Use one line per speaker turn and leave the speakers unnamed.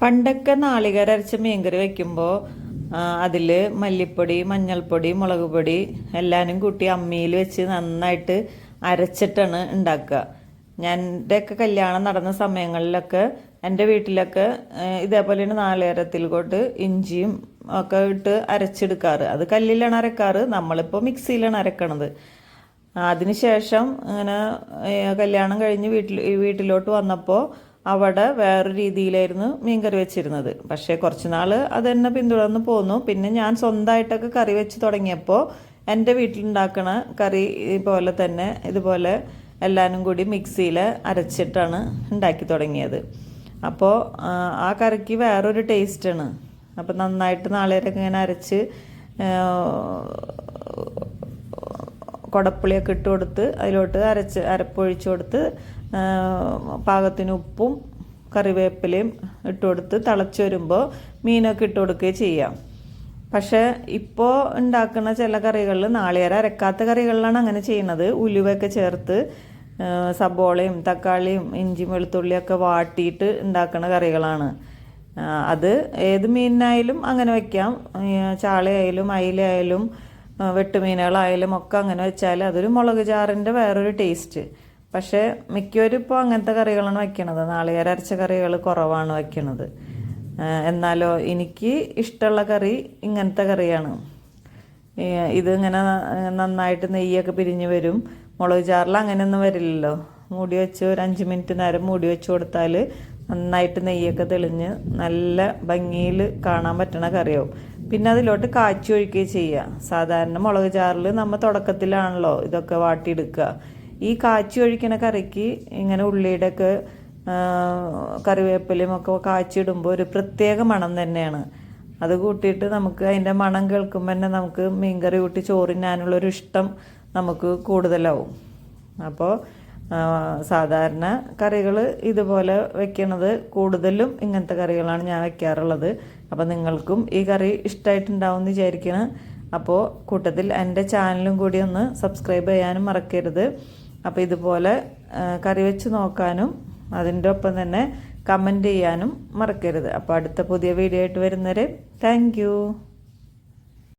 പണ്ടൊക്കെ നാളികേരം അരച്ച മീൻകറി വെക്കുമ്പോൾ അതിൽ മല്ലിപ്പൊടി മഞ്ഞൾപ്പൊടി മുളക് പൊടി എല്ലാവരും കൂട്ടി അമ്മിയിൽ വെച്ച് നന്നായിട്ട് അരച്ചിട്ടാണ് ഉണ്ടാക്കുക. ഞാൻ എന്റെയൊക്കെ കല്യാണം നടന്ന സമയങ്ങളിലൊക്കെ എന്റെ വീട്ടിലൊക്കെ ഇതേപോലെ നാളികേരത്തിൽ കൊണ്ട് ഇഞ്ചിയും ഒക്കെ ഇട്ട് അരച്ചെടുക്കാറ്. അത് കല്ലിലാണ് അരക്കാറ് നമ്മളിപ്പോൾ മിക്സിയിലാണ് അരക്കണത്. അതിനുശേഷം ഇങ്ങനെ കല്യാണം കഴിഞ്ഞ് വീട്ടിൽ വീട്ടിലോട്ട് വന്നപ്പോൾ അവിടെ വേറെ രീതിയിലായിരുന്നു മീൻകറി വെച്ചിരുന്നത്. പക്ഷേ കുറച്ച് നാൾ അത് തന്നെ പിന്തുടർന്ന് പോന്നു. പിന്നെ ഞാൻ സ്വന്തമായിട്ടൊക്കെ കറി വെച്ച് തുടങ്ങിയപ്പോൾ എന്റെ വീട്ടിലുണ്ടാക്കണ കറി പോലെ തന്നെ ഇതുപോലെ എല്ലാവരും കൂടി മിക്സിയിൽ അരച്ചിട്ടാണ് ഉണ്ടാക്കി തുടങ്ങിയത്. അപ്പോൾ ആ, കറിക്ക് വേറൊരു ടേസ്റ്റാണ് അപ്പോൾ നന്നായിട്ട് നാളേരൊക്കെ ഇങ്ങനെ അരച്ച് കുടപ്പുളിയൊക്കെ ഇട്ട് കൊടുത്ത് അതിലോട്ട് അരച്ച് അരപ്പൊഴിച്ച് കൊടുത്ത് പാകത്തിന് ഉപ്പും കറിവേപ്പിലയും ഇട്ട് കൊടുത്ത് തിളച്ച് വരുമ്പോൾ മീനൊക്കെ ഇട്ട് കൊടുക്കുകയും ചെയ്യാം. പക്ഷേ ഇപ്പോൾ ഉണ്ടാക്കുന്ന ചില കറികളിൽ നാളികേരം അരക്കാത്ത കറികളിലാണ് അങ്ങനെ ചെയ്യുന്നത്. ഉലുവയൊക്കെ ചേർത്ത് സബോളയും തക്കാളിയും ഇഞ്ചിയും വെളുത്തുള്ളിയൊക്കെ വാട്ടിയിട്ട് ഉണ്ടാക്കുന്ന കറികളാണ്. അത് ഏത് മീനിനായാലും അങ്ങനെ വയ്ക്കാം ചാളയായാലും അയിലയായാലും വെട്ടുമീനുകളായാലും ഒക്കെ അങ്ങനെ വെച്ചാൽ അതൊരു മുളക് ചാറിന്റെ വേറൊരു ടേസ്റ്റ് പക്ഷേ മിക്കവരും ഇപ്പോൾ അങ്ങനത്തെ കറികളാണ് വയ്ക്കണത് നാളികേര അരച്ച കറികൾ കുറവാണ് വയ്ക്കണത് എന്നാലോ എനിക്ക് ഇഷ്ടമുള്ള കറി ഇങ്ങനത്തെ കറിയാണ്. ഇതിങ്ങനെ നന്നായിട്ട് നെയ്യൊക്കെ പിരിഞ്ഞ് വരും. മുളക് ചാറിൽ അങ്ങനെയൊന്നും വരില്ലല്ലോ. മൂടി വെച്ച് ഒരു അഞ്ച് മിനിറ്റ് നേരം മൂടി വെച്ച് കൊടുത്താൽ നന്നായിട്ട് നെയ്യൊക്കെ തെളിഞ്ഞ് നല്ല ഭംഗിയിൽ കാണാൻ പറ്റണ കറിയാവും. പിന്നെ അതിലോട്ട് കാച്ചി ഒഴിക്കുക ചെയ്യുക സാധാരണ മുളക് ചാറിൽ നമ്മൾ തുടക്കത്തിലാണല്ലോ ഇതൊക്കെ വാട്ടിയെടുക്കുക ഈ കാച്ചി ഒഴിക്കണ കറിക്ക് ഇങ്ങനെ ഉള്ളിയുടെ ഒക്കെ കറിവേപ്പിലയും ഒക്കെ കാച്ചിടുമ്പോൾ ഒരു പ്രത്യേക മണം തന്നെയാണ്. അത് കൂട്ടിയിട്ട് നമുക്ക് അതിന്റെ മണം കേൾക്കുമ്പോൾ തന്നെ നമുക്ക് മീൻകറി കൂട്ടി ചോറിനാനുള്ളൊരു ഇഷ്ടം നമുക്ക് കൂടുതലാവും. അപ്പോൾ സാധാരണ കറികൾ ഇതുപോലെ വെക്കണത് കൂടുതലും ഇങ്ങനത്തെ കറികളാണ് ഞാൻ വെക്കാറുള്ളത്. അപ്പോൾ നിങ്ങൾക്കും ഈ കറി ഇഷ്ടമായിട്ടുണ്ടാവും എന്ന് വിചാരിക്കണം. അപ്പോൾ കൂട്ടത്തിൽ എന്റെ ചാനലും കൂടി ഒന്ന് സബ്സ്ക്രൈബ് ചെയ്യാനും മറക്കരുത്. അപ്പോൾ ഇതുപോലെ കറി വെച്ച് നോക്കാനും അതിന്റെ ഒപ്പം തന്നെ കമന്റ് ചെയ്യാനും മറക്കരുത്. അപ്പോൾ അടുത്ത പുതിയ വീഡിയോ ആയിട്ട് വരുന്നവരെ താങ്ക്